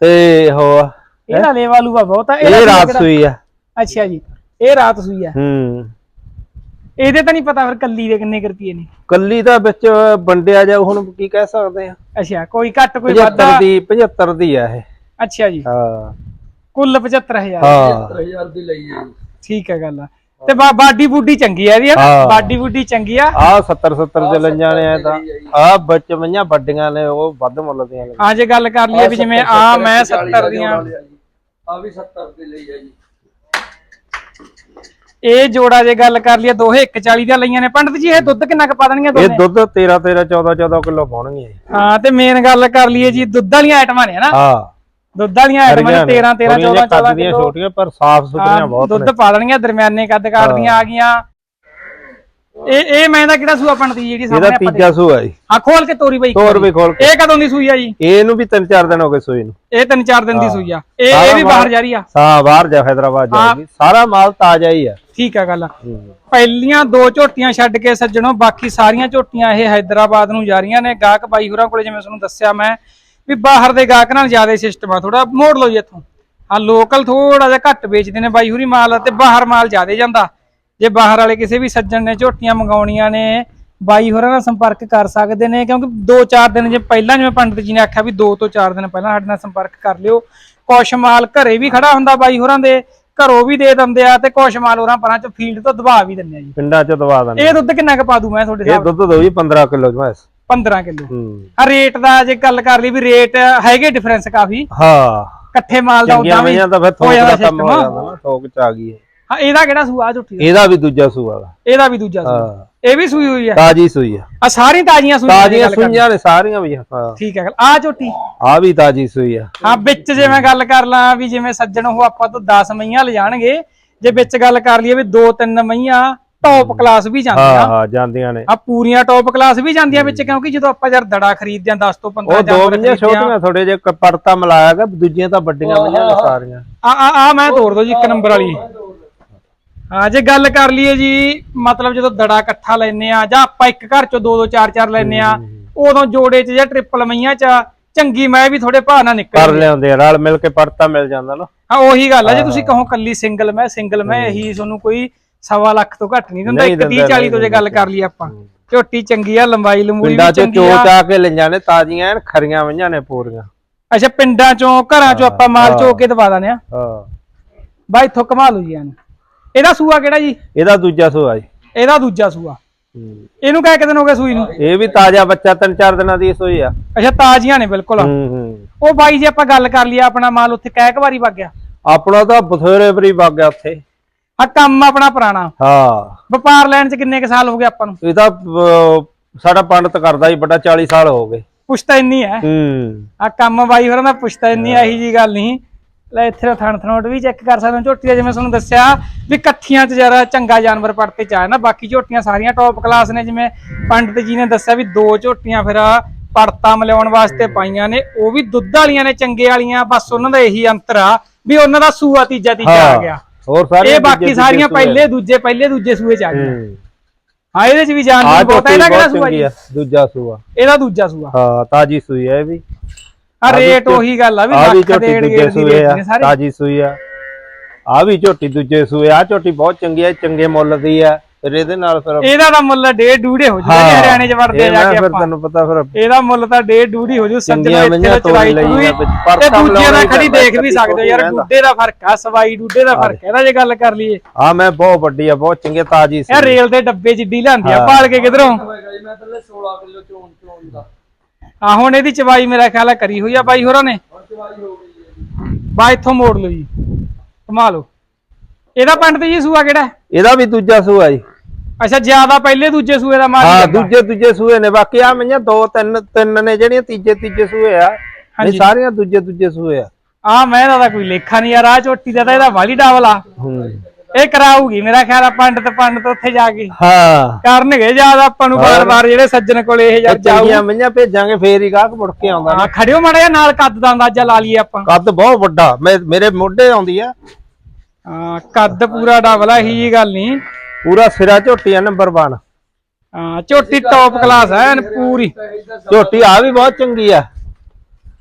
ਤੇ ਹੋ ਇਹਦਾ ਲੇਵਾ ਲੂਵਾ ਬਹੁਤ ਆ ਇਹ ਰਾਤ ਸੂਈ ਆ। ਅੱਛਾ ਜੀ ਇਹ ਰਾਤ ਸੂਈ ਆ। ਹੂੰ। ਇਹਦੇ ਤਾਂ ਨਹੀਂ ਪਤਾ ਫਿਰ ਕੱਲੀ ਦੇ ਕਿੰਨੇ ਰੁਪਏ ਨੇ। ਕੱਲੀ ਦਾ ਵਿੱਚ ਵੰਡਿਆ ਜਾ ਹੁਣ ਕੀ ਕਹਿ ਸਕਦੇ ਆ। ਅੱਛਾ ਕੋਈ ਘੱਟ ਕੋਈ 75 ਵਾਧਾ? ਦੀ 75 ਦੀ ਆ ਇਹ। ਅੱਛਾ ਜੀ। ਹਾਂ। ਕੁੱਲ 75000 ਹਾਂ। 1000 ਦੀ ਲਈ ਹੈ ਜੀ। ਠੀਕ ਹੈ ਗੱਲ ਆ। ਤੇ ਬਾ- ਬਾਡੀ ਬੂਡੀ ਚੰਗੀ ਆ ਇਹਦੀ ਹਨਾ? ਹਾਂ। ਬਾਡੀ ਬੂਡੀ ਚੰਗੀ ਆ? ਆ 70 70 ਦੇ ਲੰਜਾਂ ਨੇ ਆ ਤਾਂ। ਆ ਬੱਚ ਮਈਆਂ ਵੱਡੀਆਂ ਨੇ ਉਹ ਵੱਧ ਮੁੱਲ ਦੀਆਂ ਨੇ। ਆ ਜੇ ਗੱਲ ਕਰ ਲਈਏ ਵੀ ਜਿਵੇਂ ਆ ਮੈਂ 70 ਦੀਆਂ ਆ ਵੀ 70 ਦੀ ਲਈ ਹੈ ਜੀ। ਇਹ ਜੋੜਾ ਜੇ ਗੱਲ ਕਰ ਲਈਏ ਦੋਹੇ 140 ਦੀਆਂ ਲਈਆਂ ਨੇ। ਪੰਡਤ ਜੀ ਇਹ ਦੁੱਧ ਕਿੰਨਾ ਕੁ ਪਾ ਦੇਣਗੀਆਂ ਇਹ ਦੋਨੇ? ਦੁੱਧ 13 13 14 14 ਕਿਲੋ ਪਾਉਣਗੇ ਹਾਂ ਤੇ ਮੇਨ ਗੱਲ ਕਰ ਲਈਏ ਜੀ ਦੁੱਧ ਵਾਲੀਆਂ ਆਈਟਮਾਂ ਨੇ ਹਨਾ ਹਾਂ। ਦੁੱਧਾਂ ਵਾਲੀਆਂ ਆਈਟਮਾਂ 13 13 14 14 ਦੀਆਂ ਛੋਟੀਆਂ ਪਰ ਸਾਫ਼ ਸੁਥਰੀਆਂ ਬਹੁਤ ਨੇ। ਦੁੱਧ ਪਾ ਲੈਣੀਆਂ ਦਰਮਿਆਨੇ ਕੱਦ ਕਾਟ ਦੀਆਂ ਆ ਗਈਆਂ। ਇਹ ਇਹ ਮੈਂ ਦਾ ਕਿਹੜਾ ਸੂਆ ਪਣਦੀ ਜਿਹੜੀ ਸਾਹਮਣੇ ਇਹਦਾ ਤੀਜਾ ਸੂਆ ਜੀ। ਆ ਖੋਲ ਕੇ ਤੋਰੀ ਬਈ ਤੋਰ ਵੀ ਖੋਲ ਇਹ ਕਦੋਂ ਦੀ ਸੂਈ ਆ ਜੀ? ਇਹਨੂੰ ਵੀ 3-4 ਦਿਨ ਹੋ ਗਏ ਸੂਈ ਨੂੰ। ਇਹ 3-4 ਦਿਨ ਦੀ ਸੂਈ ਆ। ਇਹ ਇਹ ਵੀ ਬਾਹਰ ਜਾ ਰਹੀ ਆ। ਹਾਂ ਬਾਹਰ ਜਾ ਹైదరాబాద్ ਜਾਏਗੀ ਸਾਰਾ ਮਾਲ ਤਾਜ਼ਾ ਹੀ ਆ। ਠੀਕ ਆ ਗੱਲ ਪਹਿਲੀਆਂ ਦੋ ਝੋਟੀਆਂ ਛੱਡ ਕੇ ਸੱਜਣੋ ਬਾਕੀ ਸਾਰੀਆਂ ਝੋਟੀਆਂ ਇਹ ਹైదరాబాద్ ਨੂੰ ਜਾ ਰਹੀਆਂ ਨੇ। ਗਾਹਕ ਬਾਈ ਹੋਰਾਂ ਕੋਲੇ ਜਿਵੇਂ ਤੁਹਾਨੂੰ ਦੱਸਿਆ ਮੈਂ ਵੀ ਬਾਹਰ ਦੇ ਗਾਹਕ ਨਾਲ ਜ਼ਿਆਦਾ ਸਿਸਟਮ ਆ ਥੋੜਾ ਮੋੜ ਲਓ ਜੀ ਇੱਥੋਂ। ਆ ਲੋਕਲ ਥੋੜਾ ਜਿਹਾ ਘੱਟ ਵੇਚਦੇ ਨੇ ਬਾਈ ਹੋਰੀ ਮਾਲ ਤੇ ਬਾਹਰ ਮਾਲ ਜ਼ਿਆਦਾ ਜਾਂਦਾ। ਜੇ ਬਾਹਰ ਵਾਲੇ ਕਿਸੇ ਵੀ ਸੱਜਣ ਨੇ ਝੋਟੀਆਂ ਮੰਗਾਉਣੀਆਂ ਨੇ ਬਾਈ ਹੋਰਾਂ ਨਾਲ ਸੰਪਰਕ ਕਰ ਸਕਦੇ ਨੇ ਕਿਉਂਕਿ 2-4 ਦਿਨ ਜੇ ਪਹਿਲਾਂ ਜਿਵੇਂ ਪੰਡਤ ਜੀ ਨੇ ਆਖਿਆ ਵੀ 2 ਤੋਂ 4 ਦਿਨ ਪਹਿਲਾਂ ਸਾਡੇ ਨਾਲ ਸੰਪਰਕ ਕਰ ਲਿਓ। ਕੁਛ ਮਾਲ ਘਰੇ ਵੀ ਖੜਾ ਹੁੰਦਾ ਬਾਈ ਹੋਰਾਂ ਦੇ ਘਰੋਂ ਵੀ ਦੇ ਦਿੰਦੇ ਆ ਤੇ ਕੁਛ ਮਾਲ ਹੋਰਾਂ ਪਰਾਂ ਚ ਫੀਲਡ ਤੋਂ ਦਬਾ ਵੀ ਦਿੰਦੇ ਆ ਜੀ। ਪਿੰਡਾਂ ਚ ਦਵਾ ਦਿੰਦੇ ਇਹ ਦੁੱਧ ਕਿੰਨਾ ਕੁ ਪਾ ਦੂ ਮੈਂ ਤੁਹਾਡੇ ਇਹ ਦੁੱਧ ਦੋ ਜੀ 15 ਕਿਲੋ ਜਮੈਸ 15 ਕਿਲੋ। ਹੂੰ। ਆ ਰੇਟ ਦਾ ਜੇ ਗੱਲ ਕਰ ਲਈ ਵੀ ਰੇਟ ਹੈਗੇ ਡਿਫਰੈਂਸ ਕਾਫੀ। ਹਾਂ। ਇਕੱਠੇ ਮਾਲ ਦਾ ਚੰਗੀਆਂ ਉਦਾਂ ਵੀ ਮਈਆਂ ਤਾਂ ਫਿਰ ਹੋ ਥੋਕ ਜਾਂਦਾ ਦਾ ਕੰਮ ਹੋ system। ਜਾਂਦਾ ਨਾ ਥੋਕ ਚ ਆ ਗਈ ਇਹ। ਹਾਂ ਇਹਦਾ ਕਿਹੜਾ ਸੂਆ ਝੁੱਠੀ ਇਹਦਾ ਵੀ ਦੂਜਾ ਸੂਆ ਦਾ ਇਹਦਾ ਵੀ ਦੂਜਾ ਸੂਆ। ਹਾਂ। ਇਹ ਵੀ ਸੂਈ ਹੋਈ ਆ? ਤਾਜੀ ਸੂਈ ਆ। ਆ ਸਾਰੀ ਤਾਜ਼ੀਆਂ ਸੂਈਆਂ ਦੀ ਤਾਜ਼ੀਆਂ ਗੱਲ ਕਰ- ਸੂਈਆਂ ਨੇ ਸਾਰੀਆਂ ਵੀ ਹਾਂ। ਠੀਕ ਹੈ ਆ ਝੋਟੀ। ਆ ਵੀ ਤਾਜੀ ਸੂਈ ਆ। ਹਾਂ ਵਿੱਚ ਜੇ ਮੈਂ ਗੱਲ ਕਰ ਲਾਂ ਵੀ ਜਿਵੇਂ ਸੱਜਣ ਉਹ ਆਪਾਂ ਤੋਂ 10 ਮਈਆਂ ਲਿਜਾਣਗੇ ਜੇ ਵਿੱਚ ਗੱਲ ਕਰ ਲਈਏ ਵੀ ਦੋ ਤਿੰਨ ਮਈਆਂ ਟੌਪ ਕਲਾਸ ਵੀ ਹਾਂ ਜਾਂਦੀਆਂ। ਹਾਂ ਜਾਂਦੀਆਂ ਨੇ। ਆ ਪੂਰੀਆਂ ਟੌਪ ਕਲਾਸ ਵੀ ਜਾਂਦੀਆਂ ਵਿੱਚ ਕਿਉਂਕਿ ਜਦੋਂ ਆਪਾਂ ਯਾਰ ਦੜਾ ਖਰੀਦਦੇ ਆ 10 ਤੋਂ 15 ਉਹ ਦੋ ਆ ਛੋਟੀਆਂ ਥੋੜੇ ਜਿਹੇ ਪਰਤਾ ਮਿਲਾਇਆ ਗਾ ਦੂਜੀਆਂ ਤਾਂ ਵੱਡੀਆਂ ਮਈਆਂ ਨੇ ਸਾਰੀਆਂ। ਆ ਆ ਆ ਮੈਂ ਤੋੜ ਦੋ ਜੀ ਇੱਕ ਨੰਬਰ ਵਾਲੀ। ਹਾਂ ਜੇ ਗੱਲ ਕਰ ਲਈਏ ਜੀ ਮਤਲਬ ਜਦੋਂ ਦੜਾ ਇਕੱਠਾ ਲੈਨੇ ਆ ਜਾਂ ਆਪਾਂ ਇੱਕ ਘਰ ਚੋਂ ਦੋ ਦੋ ਚਾਰ ਚਾਰ ਲੈਨੇ ਆ ਉਦੋਂ ਜੋੜੇ 'ਚ ਜਾਂ ਟ੍ਰਿਪਲ ਮਈਆਂ 'ਚ ਚੰਗੀ ਮੈਂ ਵੀ ਥੋੜੇ ਭਾਅ ਨਾਲ ਨਿਕਲ। ਕਰ ਲਿਆਉਂਦੇ ਆ ਰਲ ਮਿਲ ਕੇ ਪਰਤਾ ਮਿਲ ਜਾਂਦਾ ਨਾ ਹਾਂ ਉਹੀ ਗੱਲ ਆ ਜੇ ਤੁਸੀਂ ਕਹੋ ਕੱਲੀ ਸਿੰਗਲ ਮੈਂ ਸਿੰਗਲ ਮੈਂ ਇਹੀ ਤੁਹਾਨੂੰ ਕੋਈ ਸਵਾ ਲੱਖ ਤੋਂ ਘੱਟ ਨਹੀਂ ਦਿੰਦਾ ਨਹੀਂ ਇੱਕ 30 ਦਿੰਦਾ, 40 ਤੋਂ ਜੇ ਗੱਲ ਕਰ ਲਈ ਆਪਾਂ। ਝੋਟੀ ਚੰਗੀ ਆ ਲੰਬਾਈ ਲੰਬੂਈ ਵੀ ਪਿੰਡਾਂ ਚ ਚੰਗੀ ਚੋ ਆ। ਕੇ ਲਈਆਂ ਨੇ ਤਾਜ਼ੀਆਂ ਐਨ ਖਰੀਆਂ ਮਈਆਂ ਨੇ ਪੂਰੀਆਂ। ਅੱਛਾ ਪਿੰਡਾਂ ਚੋਂ ਘਰਾਂ ਚੋਂ ਆਪਾਂ ਮਾਲ। ਚੋ ਕੇ ਦਵਾ ਦਿੰਦੇ ਆ। ਹਾਂ। ਬਾਈ ਇੱਥੋਂ ਕਮਾ ਲਓ ਜੀ ਇਹਨੂੰ ਇਹਦਾ ਸੂਆ ਕਿਹੜਾ ਜੀ? ਇਹਦਾ ਦੂਜਾ ਸੂਆ ਜੀ। ਇਹਦਾ ਦੂਜਾ ਸੂਆ। ਇਹਨੂੰ ਕਹਿ ਕੇ ਦਿਨ ਹੋ ਗਏ ਸੂਈ ਨੂੰ? ਇਹ ਵੀ ਤਾਜ਼ਾ ਬੱਚਾ ਤਿੰਨ ਚਾਰ ਦਿਨਾਂ ਦੀ ਸੂਈ ਆ। ਅੱਛਾ ਤਾਜ਼ੀਆਂ ਨੇ ਬਿਲਕੁਲ। ਉਹ ਬਾਈ ਜੇ ਆਪਾਂ ਗੱਲ ਕਰ ਲਈਏ ਆਪਣਾ ਮਾਲ ਉੱਥੇ ਕਹਿ ਵਾਰੀ ਵਗ ਗਿਆ? ਆਪਣਾ ਤਾਂ ਬਥੇਰੇ ਬਰੀ ਵਗ ਗਿਆ ਉੱਥੇ। ਆ ਕੰਮ ਆਪਣਾ ਪੁਰਾਣਾ। ਹਾਂ। ਵਪਾਰ ਲੈਣ ਚ ਕਿੰਨੇ ਕ ਸਾਲ ਹੋ ਗਏ ਆਪਾਂ ਨੂੰ? ਇਹ ਤਾਂ ਅਹ, ਸਾਡਾ ਪੰਡਤ ਕਰਦਾ ਹੀ ਬੜਾ 40 ਸਾਲ ਹੋ ਗਏ। ਪੁੱਛਤਾ ਇੰਨੀ ਹੈ। ਹੂੰ। ਆ ਕੰਮ ਬਾਈ ਹੋਰਾਂ ਦਾ ਪੁੱਛਤਾ ਇੰਨੀ ਇਹੀ ਜੀ ਗੱਲ ਨਹੀਂ। ਲੈ ਇੱਥੇ ਦਾ ਥਣ ਥਣੋਟ ਵੀ ਚੈੱਕ ਕਰ ਸਕਦੇ ਹੋ। ਝੋਟੀ ਦਾ ਜਿਵੇਂ ਤੁਹਾਨੂੰ ਦੱਸਿਆ ਵੀ ਇਕੱਠੀਆਂ ਚ ਜਰਾ ਚੰਗਾ ਜਾਨਵਰ ਪੜਤੇ ਚ ਆਇਆ ਨਾ ਬਾਕੀ ਝੋਟੀਆਂ ਸਾਰੀਆਂ ਟੌਪ ਕਲਾਸ ਨੇ। ਜਿਵੇਂ ਪੰਡਤ ਜੀ ਨੇ ਦੱਸਿਆ ਵੀ ਦੋ ਝੋਟੀਆਂ ਫਿਰ ਪੜਤਾ ਮਿਲਾਉਣ ਵਾਸਤੇ ਪਾਈਆਂ ਨੇ। ਉਹ ਵੀ ਦੁੱਧ ਵਾਲੀਆਂ ਨੇ ਚੰਗੇ ਵਾਲੀਆਂ। ਬਸ ਉਹਨਾਂ ਦਾ ਇਹੀ ਅੰਤਰ ਆ ਵੀ ਉਹਨਾਂ ਦਾ ਸੂਆ ਤੀਜਾ ਤੀਜਾ ਆ ਗਿਆ। ਹੋਰ ਸਾਰੇ ਇਹ ਬਾਕੀ ਸਾਰੀਆਂ ਪਹਿਲੇ ਦੂਜੇ ਪਹਿਲੇ ਦੂਜੇ ਸੂਏ ਚ ਆ ਗਈਆਂ। ਹਾਂ। ਇਹਦੇ ਚ ਵੀ ਜਾਨ ਦੀ ਬਹੁਤ ਹੈ ਇਹਦਾ ਕਿਹੜਾ ਸੂਆ ਜੀ? ਦੂਜਾ ਸੂਆ। ਇਹਦਾ ਦੂਜਾ ਸੂਆ। ਹਾਂ ਤਾਜੀ ਸੂਈ ਆ ਇਹ ਵੀ। ਆ ਰੇਟ ਉਹੀ ਗੱਲ ਆ ਵੀ ਲੱਖ ਡੇਢ ਦੂਜੇ ਦੀ ਸੂਏ ਆ ਤਾਜੀ ਸੂਈ ਆ। ਆ ਵੀ ਝੋਟੀ ਦੂਜੇ ਸੂਏ ਆ ਝੋਟੀ ਬਹੁਤ ਚੰਗੀ ਆ ਚੰਗੇ ਮੁੱਲ ਦੀ ਆ। ਫਿਰ ਇਹਦੇ ਨਾਲ ਫਿਰ ਇਹਦਾ ਤਾਂ ਮੁੱਲ ਡੇਢ ਡੂੜੇ ਹੋ ਜੂਗਾ ਜੇ ਹਰਿਆਣੇ ਚ ਵੜਦੇ ਜਾ ਮੈਂ ਕੇ ਫਿਰ ਆਪਾਂ। ਤੈਨੂੰ ਪਤਾ ਫਿਰ ਇਹਦਾ ਮੁੱਲ ਤਾਂ ਡੇਢ ਡੂੜੀ ਹੋ ਜੂ ਸੰਜਣਾ ਚੰਗੀਆਂ ਇੱਥੇ ਚਵਾਈ ਹੋਈ ਤੇ ਦੂਜਿਆਂ ਦਾ ਖੜੀ ਦੇਖ ਵੀ ਸਕਦੇ ਹੋ ਯਾਰ। ਡੂਡੇ ਦਾ। ਫ਼ਰਕ ਆ ਸਵਾਈ ਡੂਡੇ ਦਾ ਫ਼ਰਕ ਹੈ ਇਹਦਾ ਜੇ ਗੱਲ ਕਰ ਲਈਏ। ਆ ਮੈਂ ਬਹੁਤ ਵੱਡੀ ਆ ਬਹੁਤ ਚੰਗੇ ਤਾਜੀ ਸੀ। ਇਹ ਰੇਲ ਦੇ ਡੱਬੇ ਜਿੱਡੀ ਲਿਆਂਦੀ ਆ ਹਾਂ। ਪਾਲ ਕੇ ਕਿਧਰੋਂ? ਮੈਂ ਤਾਂ 16 ਕਿਲੋ ਚੋਣ ਚੋਣ ਦਾ। ਆ ਹੁਣ ਇਹਦੀ ਚਵਾਈ ਮੇਰਾ ਖਿਆਲ ਆ ਕਰੀ ਹੋਈ ਆ ਬਾਈ ਹੋਰਾਂ ਨੇ। ਚਵਾਈ ਹੋ ਗਈ ਹੈ ਬਾ ਇੱਥੋਂ ਮੋੜ ਲਓ ਜੀ। ਕਮਾ ਲਓ। ਇਹਦਾ ਪੰਡਤ ਜੀ ਸੂਆ ਕਿਹੜਾ ਹੈ? ਇਹਦਾ ਵੀ ਦੂਜਾ ਸੂਆ ਜੀ। ਅੱਛਾ ਜ਼ਿਆਦਾ ਪਹਿਲੇ ਦੂਜੇ ਸੂਏ ਦਾ ਮਾਰ ਹਾਂ ਦੂਜੇ ਦੂਜੇ ਸੂਏ ਨੇ। ਬਾਕੀ ਆ ਮਈਆਂ ਦੋ ਤਿੰਨ ਤਿੰਨ ਨੇ ਜਿਹੜੀਆਂ ਤੀਜੇ ਤੀਜੇ ਸੂਏ ਆ। ਇਹ ਸਾਰੀਆਂ ਦੂਜੇ ਦੂਜੇ ਸੂਏ ਆ। ਆ ਮੈਂ ਤਾਂ ਕੋਈ ਲੇਖਾ ਨਹੀਂ ਯਾਰ ਆ ਝੋਟੀ ਦਾ ਤਾਂ ਇਹਦਾ ਵਾਲੀ ਡਾਵਲ ਆ। ਹੂੰ। ਇਹ ਕਰਾਊਗੀ ਮੇਰਾ ਖਿਆਲ ਆ ਪੰਡਤ ਪੰਡਤ ਉੱਥੇ ਜਾ ਕੇ। ਹਾਂ। ਕਰਨਗੇ ਜ਼ਿਆਦਾ ਆਪਾਂ ਨੂੰ ਬਾਰ-ਬਾਰ ਜਿਹੜੇ ਸੱਜਣ ਕੋਲੇ ਇਹ ਯਾਰ ਜਾਊ। ਚੰਗੀਆਂ ਮਈਆਂ ਭੇਜਾਂਗੇ ਫੇਰ ਹੀ ਗਾਹਕ ਮੁੜ ਕੇ ਆਉਂਦਾ ਹਾਂ ਖੜਿਓ ਮਾੜਾ ਜਿਹਾ ਨਾਲ ਕੱਦ ਦਾ ਅੰਦਾਜ਼ਾ ਲਾ ਲਈਏ ਆਪਾਂ। ਕੱਦ ਬਹੁਤ ਵੱਡਾ। ਮੇਰੇ ਮੋਢੇ ਆਉਂਦੀ ਆ। ਹਾਂ ਕੱਦ ਪੂਰਾ ਡਬਲ ਆ ਜੀ ਗੱਲ ਨਹੀਂ। ਪੂਰਾ ਸਿਰਾ ਝੋਟੀ ਆ ਨੰਬਰ 1 ਹਾਂ ਝੋਟੀ ਟੌਪ ਕਲਾਸ ਹੈ ਐਨ ਪੂਰੀ। ਝੋਟੀ ਆ ਵੀ ਬਹੁਤ ਚੰਗੀ ਆ।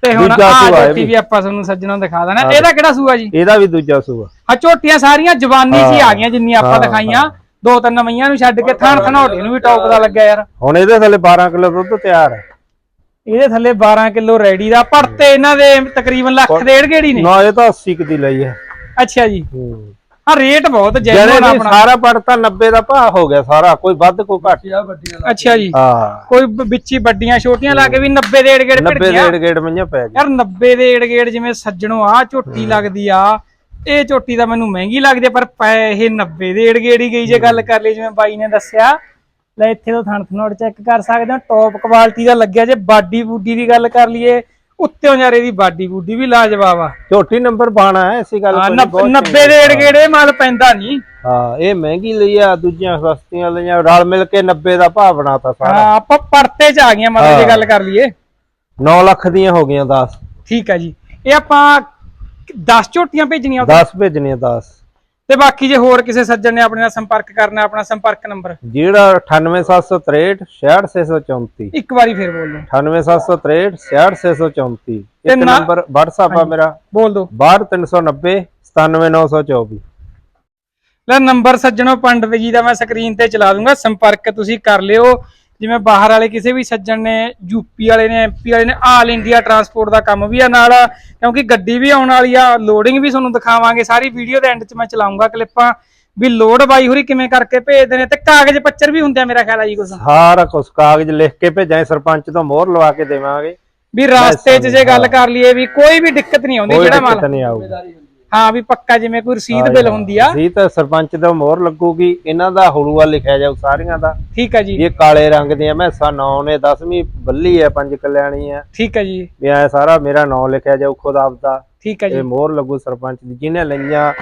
ਤੇ ਹੁਣ ਆ ਝੋਟੀ ਵੀ। ਆਪਾਂ ਤੁਹਾਨੂੰ ਸੱਜਣੋਂ ਦਿਖਾ ਦੇਣਾ। ਇਹਦਾ ਕਿਹੜਾ ਸੂਆ ਜੀ? ਇਹਦਾ ਵੀ ਦੂਜਾ ਸੂਆ। ਆ ਝੋਟੀਆਂ ਸਾਰੀਆਂ ਜਵਾਨੀ ਹਾਂ। ਆ ਗਈਆਂ ਜਿੰਨੀਆਂ ਆਪਾਂ ਦਿਖਾਈਆਂ। ਦੋ ਤਿੰਨ ਮਈਆਂ ਨੂੰ ਛੱਡ ਕੇ ਥਾਣ ਥਣੋਟੇ ਨੂੰ ਵੀ ਟੌਪ ਦਾ ਲੱਗਿਆ ਯਾਰ। ਹੁਣ ਇਹਦੇ ਥੱਲੇ 12 ਕਿਲੋ ਦੁੱਧ ਤਿਆਰ ਹੈ ਇਹਦੇ ਥੱਲੇ 12 ਕਿਲੋ ਰੈਡੀ ਦਾ। ਪੜਤੇ ਇਹਨਾਂ ਦੇ ਤਕਰੀਬਨ ਲੱਖ ਡੇਢ ਗੇੜੀ ਨੇ। ਨਾ ਇਹ ਤਾਂ 80 ਕੁ ਦੀ ਲਈ ਹੈ ਅੱਛਾ ਜੀ। ਹੂੰ ਆ ਰੇਟ ਬਹੁਤ ਜਿਹੜੇ ਜੈਨੂਨ ਵੀ ਆਪਣਾ। ਸਾਰਾ ਪੜਤਾ 90 ਦਾ ਭਾਅ ਹੋ ਗਿਆ ਸਾਰਾ ਕੋਈ ਵੱਧ ਕੋਈ ਘੱਟ। ਆ ਵੱਡੀਆਂ ਲਾ ਅੱਛਾ ਜੀ। ਹਾਂ। ਕੋਈ ਵਿੱਚੀ ਵੱਡੀਆਂ ਛੋਟੀਆਂ ਲਾ ਕੇ ਵੀ 90 ਦੇ ਏੜ ਗੇੜ 90 ਭਿੜ ਗਿਆ ਡੇਢ ਗੇੜ ਮਈਆਂ ਪੈ ਗਈ ਯਾਰ 90 ਦੇ ਏੜ ਗੇੜ ਜਿਵੇਂ ਸੱਜਣੋਂ ਆ ਝੋਟੀ ਲੱਗਦੀ ਆ ਇਹ ਝੋਟੀ ਤਾਂ ਮੈਨੂੰ ਮਹਿੰਗੀ ਲੱਗਦੀ ਆ, ਪਰ ਪੈਸੇ 90 ਦੇ ਏੜ ਗੇੜੀ ਗਈ ਜੇ ਗੱਲ ਕਰ ਲਈ ਜਿਵੇਂ ਬਾਈ ਨੇ ਦੱਸਿਆ। ਲੈ ਇੱਥੇ ਤੋਂ ਥਣ ਥਨੋੜ ਚੈੱਕ ਕਰ ਸਕਦੇ ਹੋ ਟੌਪ ਕੁਆਲਿਟੀ ਦਾ ਲੱਗਿਆ ਜੇ ਬਾਡੀ ਬੂਡੀ ਦੀ ਗੱਲ ਕਰ ਲਈਏ। ਉੱਤੋਂ ਯਾਰੇ ਦੀ ਬਾਡੀ ਬੂਡੀ ਵੀ ਲਾਜਵਾਬ ਆ। ਝੋਟੀ ਨੰਬਰ ਬਾਣਾ ਹੈ ਐਸੀ ਗੱਲ ਕੋਈ ਨਹੀਂ, ਨੱਬ- ਬਹੁਤ 90 ਦੇ ਏੜ ਗੇੜੇ ਮਾਲ ਪੈਂਦਾ ਨਹੀਂ। ਹਾਂ ਇਹ ਮਹਿੰਗੀ ਲਈ ਆ ਦੂਜੀਆਂ ਸਸਤੀਆਂ ਲਈਆਂ ਰਲ ਮਿਲ ਕੇ 90 ਦਾ ਭਾਅ ਬਣਾਤਾ ਸਾਰਾ। ਹਾਂ ਆਪਾਂ ਪਰਤੇ ਚ ਆ ਗਈਆਂ ਮਤਲਬ ਜੇ ਗੱਲ ਕਰ ਲਈਏ। 9 ਲੱਖ ਦੀਆਂ ਹੋ ਗਈਆਂ 10 ਠੀਕ ਆ ਜੀ। ਇਹ ਆਪਾਂ 10 ਝੋਟੀਆਂ ਭੇਜਣੀਆਂ ਉਹਦੇ? 10 ਭੇਜਣੀਆਂ 10 ਤੇ ਬਾਕੀ ਜੇ ਹੋਰ ਕਿਸੇ ਸੱਜਣ ਨੇ ਆਪਣੇ ਨਾਲ ਸੰਪਰਕ ਕਰਨਾ ਆਪਣਾ ਸੰਪਰਕ ਨੰਬਰ? ਜਿਹੜਾ 98763 66634 ਇੱਕ ਵਾਰੀ ਫੇਰ ਬੋਲ ਲਓ 98763 66634 ਤੇ ਇੱਕ ਨਾ- ਨੰਬਰ WhatsApp ਆ ਮੇਰਾ। ਬੋਲ ਦਿਓ। 62390 97924 ਲੈ ਨੰਬਰ ਸੱਜਣੋ ਪੰਡਤ ਜੀ ਦਾ ਮੈਂ ਸਕਰੀਨ ਤੇ ਚਲਾ ਦੂੰਗਾ। ਸੰਪਰਕ ਤੁਸੀਂ ਕਰ ਲਿਓ। ਜਿਵੇਂ ਬਾਹਰ ਵਾਲੇ ਕਿਸੇ ਵੀ ਸੱਜਣ ਨੇ ਯੂਪੀ ਵਾਲੇ ਨੇ ਐਮਪੀ ਵਾਲੇ ਨੇ ਆਲ ਇੰਡੀਆ ਟਰਾਂਸਪੋਰਟ ਦਾ ਕੰਮ ਵੀ ਆ ਨਾਲ ਕਿਉਂਕਿ ਗੱਡੀ ਵੀ ਆਉਣ ਵਾਲੀ ਆ ਲੋਡਿੰਗ ਵੀ ਤੁਹਾਨੂੰ ਦਿਖਾਵਾਂਗੇ ਸਾਰੀ ਵੀਡੀਓ ਦੇ ਐਂਡ 'ਚ ਮੈਂ ਚਲਾਉਂਗਾ ਕਲਿੱਪਾਂ ਵੀ ਲੋਡ ਬਾਈ ਹੋਰੀ ਕਿਵੇਂ ਕਰਕੇ ਭੇਜਦੇ ਨੇ ਤੇ ਕਾਗਜ਼ ਪੱਚਰ ਵੀ ਹੁੰਦੇ ਆ ਮੇਰਾ ਖਿਆਲ ਆ ਜੀ ਕੁਛ। ਸਾਰਾ ਕੁਝ ਕਾਗਜ਼ ਲਿਖ ਕੇ ਭੇਜਾਂ ਸਰਪੰਚ ਤੋਂ ਮੋਹਰ ਲਵਾ ਕੇ ਦੇਵਾਂਗੇ। ਵੀ ਰਾਸਤੇ 'ਚ ਜੇ ਗੱਲ ਕਰ ਲਈਏ ਵੀ ਕੋਈ ਵੀ ਦਿੱਕਤ ਨਹੀਂ ਆਉਂਦੀ ਕੋਈ ਜਿਹੜਾ ਦਿੱਕਤ ਮਾਲ ਨਹੀਂ ਆਊਗੀ। ਜ਼ਿੰਮੇਦਾਰੀ ਹੁੰਦੀ ਹੈ ਹਾਂ ਵੀ ਪੱਕਾ ਜਿਵੇਂ ਕੋਈ ਰਸੀਦ ਬਿੱਲ ਹੁੰਦੀ ਆ। ਜੀ ਤਾਂ ਸਰਪੰਚ ਦਾ ਮੋਹਰ ਲੱਗੂਗੀ ਇਹਨਾਂ ਦਾ ਹੜੂਆ ਲਿਖਿਆ ਜਾਊ ਸਾਰੀਆਂ ਦਾ। ਠੀਕ ਆ ਜੀ। ਇਹ ਕਾਲੇ ਰੰਗ ਦੀਆਂ ਮੈਸਾਂ ਨੌ ਨੇ 10ਵੀਂ ਬੱਲੀ ਹੈ ਪੰਜ ਕਲਿਆਣੀ ਹੈ ਠੀਕ ਆ ਜੀ। ਵੀ ਐ ਸਾਰਾ ਮੇਰਾ ਨਾਂ ਲਿਖਿਆ ਜਾਊ ਖੁਦ ਆਪਦਾ। ਠੀਕ ਆ ਇਹ ਜੀ ਮੋਹਰ ਲੱਗੂ ਸਰਪੰਚ ਦੀ ਜਿਹਨੇ ਲਈਆਂ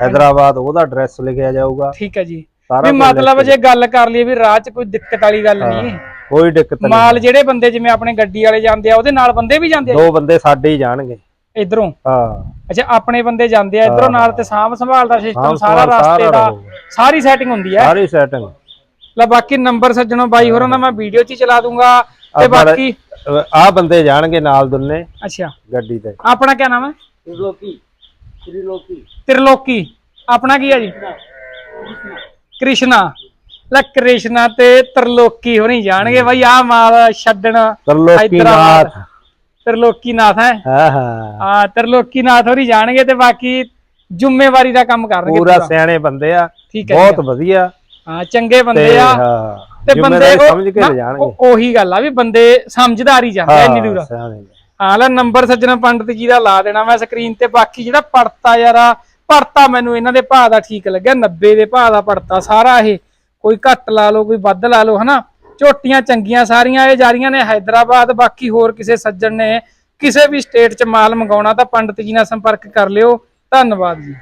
ਹੈਦਰਾਬਾਦ ਉਹਦਾ ਐਡਰੈਸ ਲਿਖਿਆ ਜਾਊਗਾ। ਠੀਕ ਆ ਜੀ। ਵੀ ਮਤਲਬ ਜੇ ਗੱਲ ਕਰ ਲਈਏ ਵੀ ਰਾਹ 'ਚ ਕੋਈ ਦਿੱਕਤ ਵਾਲੀ ਗੱਲ ਨਹੀਂ। ਕੋਈ ਦਿੱਕਤ ਨਹੀਂ। ਮਾਲ ਜਿਹੜੇ ਬੰਦੇ ਜਿਵੇਂ ਆਪਣੇ ਗੱਡੀ ਵਾਲੇ ਜਾਂਦੇ ਆ ਉਹਦੇ ਨਾਲ ਬੰਦੇ ਵੀ ਜਾਂਦੇ ਆ ਦੋ ਬੰਦੇ ਸਾਡੇ ਹੀ ਜਾਣਗੇ। ਇਧਰੋਂ? ਹਾਂ। ਅੱਛਾ ਆਪਣੇ ਬੰਦੇ ਜਾਂਦੇ ਆ ਇਧਰੋਂ ਨਾਲ ਤੇ ਸਾਂਭ ਸੰਭਾਲ ਦਾ ਸਿਸਟਮ ਸਾਰਾ ਰਸਤੇ ਦਾ। ਸਾਰੀ ਸੈਟਿੰਗ ਹੁੰਦੀ ਹੈ। ਸਾਰੀ ਸੈਟਿੰਗ ਲੈ ਬਾਕੀ ਨੰਬਰ ਸੱਜਣੋ ਬਾਈ ਹੋਰਾਂ ਦਾ ਮੈਂ ਵੀਡੀਓ 'ਚ ਹੀ ਚਲਾ ਦੂੰਗਾ। ਤੇ ਬਾਕੀ ਆ ਬੰਦੇ ਜਾਣਗੇ ਨਾਲ ਦੁੰਨੇ। ਅੱਛਾ। ਗੱਡੀ ਤੇ। ਆਪਣਾ ਕੀ ਨਾਮ ਹੈ? ਤ੍ਰਿਲੋਕੀ। ਤ੍ਰਿਲੋਕੀ। ਤ੍ਰਿਲੋਕੀ। ਆਪਣਾ ਕੀ ਹੈ ਜੀ? ਕ੍ਰਿਸ਼ਨਾ। ਲੈ ਕ੍ਰਿਸ਼ਨਾ ਤੇ ਤ੍ਰਿਲੋਕੀ ਹੋਣੀ ਜਾਣਗੇ। ਬਾਈ ਆ ਮਾਲ ਛੱਡਣ। ਤਰਲੋਕੀ। ਨਾਥ। ਤ੍ਰਿਲੋਕੀ ਨਾਥ ਹੈ। ਹਾਂ ਹਾਂ। ਹਾਂ ਤ੍ਰਿਲੋਕੀ ਨਾਥ ਹੋਰੀ ਜਾਣਗੇ ਤੇ ਬਾਕੀ ਜ਼ਿੰਮੇਵਾਰੀ ਦਾ ਕੰਮ ਕਰਨਗੇ ਪੂਰਾ। ਸਿਆਣੇ ਬੰਦੇ ਆ। ਠੀਕ ਹੈ ਬਹੁਤ ਵਧੀਆ। ਹਾਂ ਚੰਗੇ ਬੰਦੇ ਆ। ਤੇ ਬੰਦੇ ਸਮਝ ਕੇ ਜਾਣਗੇ। ਉਹ- ਗੱਲ ਆ ਵੀ ਬੰਦੇ ਸਮਝਦਾਰ ਹੀ ਜਾਂਦੇ ਆ ਇੰਨੀ ਦੂਰ। ਹਾਂ ਸਿਆਣੇ ਹਾਂ ਲੈ ਨੰਬਰ ਸੱਜਣਾ ਪੰਡਤ ਜੀ ਦਾ ਲਾ ਦੇਣਾ ਮੈਂ ਸਕਰੀਨ ਤੇ। ਬਾਕੀ ਜਿਹੜਾ ਪੜਤਾ ਯਾਰਾ ਪੜਤਾ ਮੈਨੂੰ ਇਹਨਾਂ ਦੇ ਭਾਅ ਦਾ ਠੀਕ ਲੱਗਿਆ। 90 ਦੇ ਭਾਅ ਦਾ ਪੜਤਾ ਸਾਰਾ ਇਹ। ਕੋਈ ਘੱਟ ਲਾ ਲਓ ਕੋਈ ਵੱਧ ਲਾ ਲਓ ਹਨਾ? ਝੋਟੀਆਂ ਚੰਗੀਆਂ ਸਾਰੀਆਂ, ਇਹ ਜਾ ਰਹੀਆਂ ਨੇ ਹైదరాబాద్ ਬਾਕੀ ਹੋਰ ਕਿਸੇ ਸੱਜਣ ਨੇ, ਕਿਸੇ ਵੀ ਸਟੇਟ 'ਚ ਮਾਲ ਮੰਗਾਉਣਾ ਤਾਂ ਪੰਡਤ ਜੀ ਨਾਲ ਸੰਪਰਕ ਕਰ ਲਿਓ। ਧੰਨਵਾਦ ਜੀ।